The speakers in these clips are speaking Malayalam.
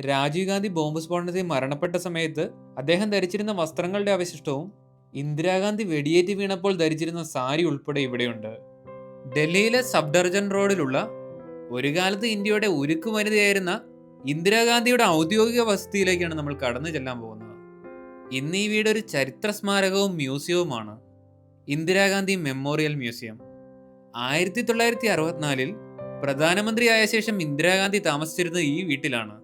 രാജീവ് ഗാന്ധി ബോംബ് സ്ഫോടനത്തിൽ മരണപ്പെട്ട സമയത്ത് അദ്ദേഹം ധരിച്ചിരുന്ന വസ്ത്രങ്ങളുടെ അവശിഷ്ടവും ഇന്ദിരാഗാന്ധി വെടിയേറ്റ് വീണപ്പോൾ ധരിച്ചിരുന്ന സാരി ഉൾപ്പെടെ ഇവിടെയുണ്ട്. ഡൽഹിയിലെ സബ്ഡർജൻ റോഡിലുള്ള ഒരു കാലത്ത് ഇന്ത്യയുടെ ഉരുക്കു വനിതയായിരുന്ന ഇന്ദിരാഗാന്ധിയുടെ ഔദ്യോഗിക വസതിയിലേക്കാണ് നമ്മൾ കടന്നു ചെല്ലാൻ പോകുന്നത്. ഇന്ന് ഈ വീട് ഒരു ചരിത്ര സ്മാരകവും മ്യൂസിയവുമാണ്. Indira Gandhi memorial museum. ആയിരത്തി തൊള്ളായിരത്തി അറുപത്തിനാലിൽ പ്രധാനമന്ത്രിയായ ശേഷം ഇന്ദിരാഗാന്ധി താമസിച്ചിരുന്നത് ഈ വീട്ടിലാണ്.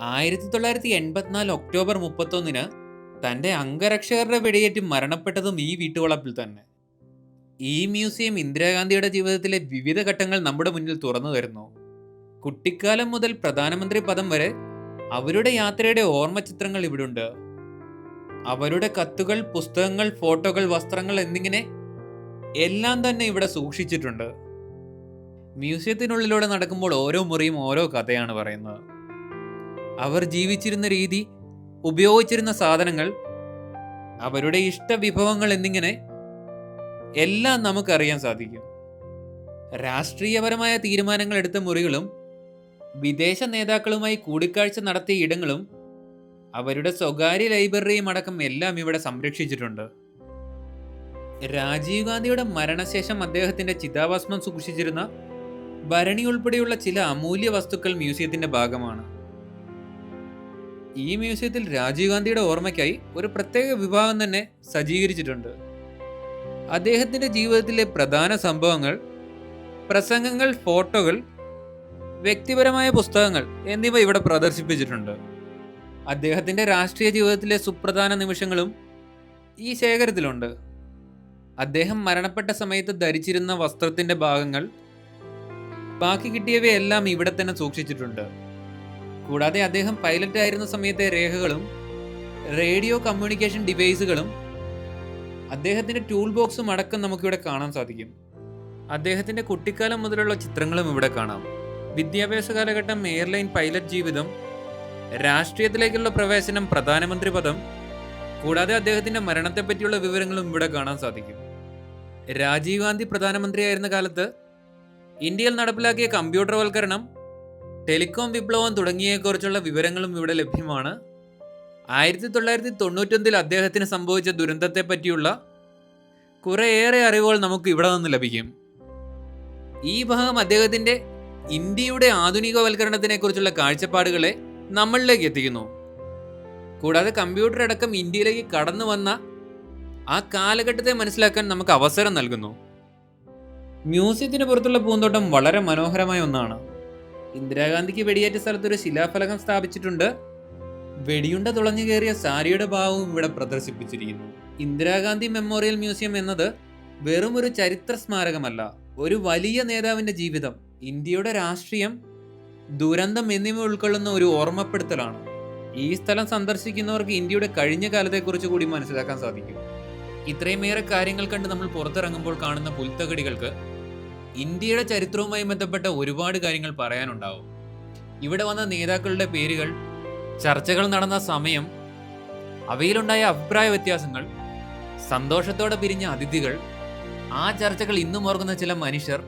ആയിരത്തി തൊള്ളായിരത്തി എൺപത്തിനാല് ഒക്ടോബർ മുപ്പത്തൊന്നിന് തന്റെ അംഗരക്ഷകരുടെ വെടിയേറ്റ് മരണപ്പെട്ടതും ഈ വീട്ടുവളപ്പിൽ തന്നെ. ഈ മ്യൂസിയം ഇന്ദിരാഗാന്ധിയുടെ ജീവിതത്തിലെ വിവിധ ഘട്ടങ്ങൾ നമ്മുടെ മുന്നിൽ തുറന്നു തരുന്നു. കുട്ടിക്കാലം മുതൽ പ്രധാനമന്ത്രി പദം വരെ അവരുടെ യാത്രയുടെ ഓർമ്മ ചിത്രങ്ങൾ ഇവിടുണ്ട്. അവരുടെ കത്തുകൾ പുസ്തകങ്ങൾ ഫോട്ടോകൾ വസ്ത്രങ്ങൾ എന്നിങ്ങനെ എല്ലാം തന്നെ ഇവിടെ സൂക്ഷിച്ചിട്ടുണ്ട്. മ്യൂസിയത്തിനുള്ളിലൂടെ നടക്കുമ്പോൾ ഓരോ മുറിയും ഓരോ കഥയാണ് പറയുന്നത്. അവർ ജീവിച്ചിരുന്ന രീതി ഉപയോഗിച്ചിരുന്ന സാധനങ്ങൾ അവരുടെ ഇഷ്ടവിഭവങ്ങൾ എന്നിങ്ങനെ എല്ലാം നമുക്കറിയാൻ സാധിക്കും. രാഷ്ട്രീയപരമായ തീരുമാനങ്ങൾ എടുത്ത മുറികളും വിദേശ നേതാക്കളുമായി കൂടിക്കാഴ്ച നടത്തിയ ഇടങ്ങളും അവരുടെ സ്വകാര്യ ലൈബ്രറിയും അടക്കം എല്ലാം ഇവിടെ സംരക്ഷിച്ചിട്ടുണ്ട്. രാജീവ് ഗാന്ധിയുടെ മരണശേഷം അദ്ദേഹത്തിന്റെ ചിതാഭസ്മം സൂക്ഷിച്ചിരുന്ന ഭരണി ഉൾപ്പെടെയുള്ള ചില അമൂല്യ വസ്തുക്കൾ മ്യൂസിയത്തിന്റെ ഭാഗമാണ്. ഈ മ്യൂസിയത്തിൽ രാജീവ് ഗാന്ധിയുടെ ഓർമ്മയ്ക്കായി ഒരു പ്രത്യേക വിഭാഗം തന്നെ സജ്ജീകരിച്ചിട്ടുണ്ട്. അദ്ദേഹത്തിന്റെ ജീവിതത്തിലെ പ്രധാന സംഭവങ്ങൾ പ്രസംഗങ്ങൾ ഫോട്ടോകൾ വ്യക്തിപരമായ പുസ്തകങ്ങൾ എന്നിവ ഇവിടെ പ്രദർശിപ്പിച്ചിട്ടുണ്ട്. അദ്ദേഹത്തിന്റെ രാഷ്ട്രീയ ജീവിതത്തിലെ സുപ്രധാന നിമിഷങ്ങളും ഈ ശേഖരത്തിലുണ്ട്. അദ്ദേഹം മരണപ്പെട്ട സമയത്ത് ധരിച്ചിരുന്ന വസ്ത്രത്തിന്റെ ഭാഗങ്ങൾ ബാക്കി കിട്ടിയവയെല്ലാം ഇവിടെ തന്നെ സൂക്ഷിച്ചിട്ടുണ്ട്. കൂടാതെ അദ്ദേഹം പൈലറ്റ് ആയിരുന്ന സമയത്തെ രേഖകളും റേഡിയോ കമ്മ്യൂണിക്കേഷൻ ഡിവൈസുകളും അദ്ദേഹത്തിന്റെ ടൂൾ ബോക്സും അടക്കം നമുക്കിവിടെ കാണാൻ സാധിക്കും. അദ്ദേഹത്തിന്റെ കുട്ടിക്കാലം മുതലുള്ള ചിത്രങ്ങളും ഇവിടെ കാണാം. വിദ്യാഭ്യാസ കാലഘട്ടം എയർലൈൻ പൈലറ്റ് ജീവിതം രാഷ്ട്രീയത്തിലേക്കുള്ള പ്രവേശനം പ്രധാനമന്ത്രി പദം കൂടാതെ അദ്ദേഹത്തിന്റെ മരണത്തെ പറ്റിയുള്ള വിവരങ്ങളും ഇവിടെ കാണാൻ സാധിക്കും. രാജീവ് ഗാന്ധി പ്രധാനമന്ത്രിയായിരുന്ന കാലത്ത് ഇന്ത്യയിൽ നടപ്പിലാക്കിയ കമ്പ്യൂട്ടർവൽക്കരണം ടെലികോം വിപ്ലവം തുടങ്ങിയതിനെക്കുറിച്ചുള്ള വിവരങ്ങളും ഇവിടെ ലഭ്യമാണ്. ആയിരത്തി തൊള്ളായിരത്തി തൊണ്ണൂറ്റൊന്നിൽ അദ്ദേഹത്തിന് സംഭവിച്ച ദുരന്തത്തെ പറ്റിയുള്ള കുറേയേറെ അറിവുകൾ നമുക്ക് ഇവിടെ നിന്ന് ലഭിക്കും. ഈ ഭാഗം അദ്ദേഹത്തിന്റെ ഇന്ത്യയുടെ ആധുനികവൽക്കരണത്തിനെക്കുറിച്ചുള്ള കാഴ്ചപ്പാടുകളെ നമ്മളിലേക്ക് എത്തിക്കുന്നു. കൂടാതെ കമ്പ്യൂട്ടർ അടക്കം ഇന്ത്യയിലേക്ക് കടന്നു വന്ന ആ കാലഘട്ടത്തെ മനസ്സിലാക്കാൻ നമുക്ക് അവസരം നൽകുന്നു. മ്യൂസിയത്തിന് പുറത്തുള്ള പൂന്തോട്ടം വളരെ മനോഹരമായ ഒന്നാണ്. ഇന്ദിരാഗാന്ധിക്ക് വെടിയേറ്റ സ്ഥലത്ത് ഒരു ശിലാഫലകം സ്ഥാപിച്ചിട്ടുണ്ട്. വെടിയുണ്ട തുളഞ്ഞു കയറിയ സാരിയുടെ ഭാവവും ഇവിടെ പ്രദർശിപ്പിച്ചിരിക്കുന്നു. ഇന്ദിരാഗാന്ധി മെമ്മോറിയൽ മ്യൂസിയം എന്നത് വെറും ഒരു ചരിത്ര സ്മാരകമല്ല ഒരു വലിയ നേതാവിന്റെ ജീവിതം. ഇന്ത്യയുടെ രാഷ്ട്രീയം ദുരന്തം എന്നിവ ഉൾക്കൊള്ളുന്ന ഒരു ഓർമ്മപ്പെടുത്തലാണ്. ഈ സ്ഥലം സന്ദർശിക്കുന്നവർക്ക് ഇന്ത്യയുടെ കഴിഞ്ഞ കാലത്തെക്കുറിച്ച് കൂടി മനസ്സിലാക്കാൻ സാധിക്കും. ഇത്രയുമേറെ കാര്യങ്ങൾ കണ്ട് നമ്മൾ പുറത്തിറങ്ങുമ്പോൾ കാണുന്ന പുൽത്തകടികൾക്ക് ഇന്ത്യയുടെ ചരിത്രവുമായി ബന്ധപ്പെട്ട ഒരുപാട് കാര്യങ്ങൾ പറയാനുണ്ടാവും. ഇവിടെ വന്ന നേതാക്കളുടെ പേരുകൾ ചർച്ചകൾ നടന്ന സമയം അവയിലുണ്ടായ അഭിപ്രായ വ്യത്യാസങ്ങൾ സന്തോഷത്തോടെ പിരിഞ്ഞ അതിഥികൾ ആ ചർച്ചകൾ ഇന്നും ഓർക്കുന്ന ചില മനുഷ്യർ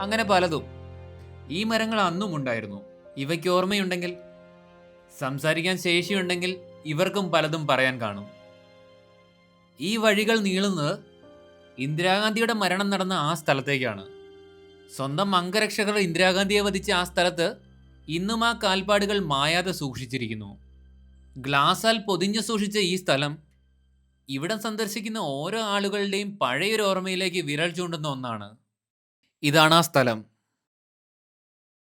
അങ്ങനെ പലതും. ഈ മരങ്ങൾ അന്നും ഉണ്ടായിരുന്നു. ഇവയ്ക്ക് ഓർമ്മയുണ്ടെങ്കിൽ സംസാരിക്കാൻ ശേഷിയുണ്ടെങ്കിൽ ഇവർക്കും പലതും പറയാൻ കാണും. ഈ വഴികൾ നീളുന്നത് ഇന്ദിരാഗാന്ധിയുടെ മരണം നടന്ന ആ സ്ഥലത്തേക്കാണ്. സ്വന്തം അംഗരക്ഷകർ ഇന്ദിരാഗാന്ധിയെ വധിച്ച ആ സ്ഥലത്ത് ഇന്നും ആ കാൽപ്പാടുകൾ മായാതെ സൂക്ഷിച്ചിരിക്കുന്നു. ഗ്ലാസാൽ പൊതിഞ്ഞു സൂക്ഷിച്ച ഈ സ്ഥലം ഇവിടം സന്ദർശിക്കുന്ന ഓരോ ആളുകളുടെയും പഴയൊരു ഓർമ്മയിലേക്ക് വിരൽ ചൂണ്ടുന്ന ഒന്നാണ്. ഇതാണ് ആ സ്ഥലം.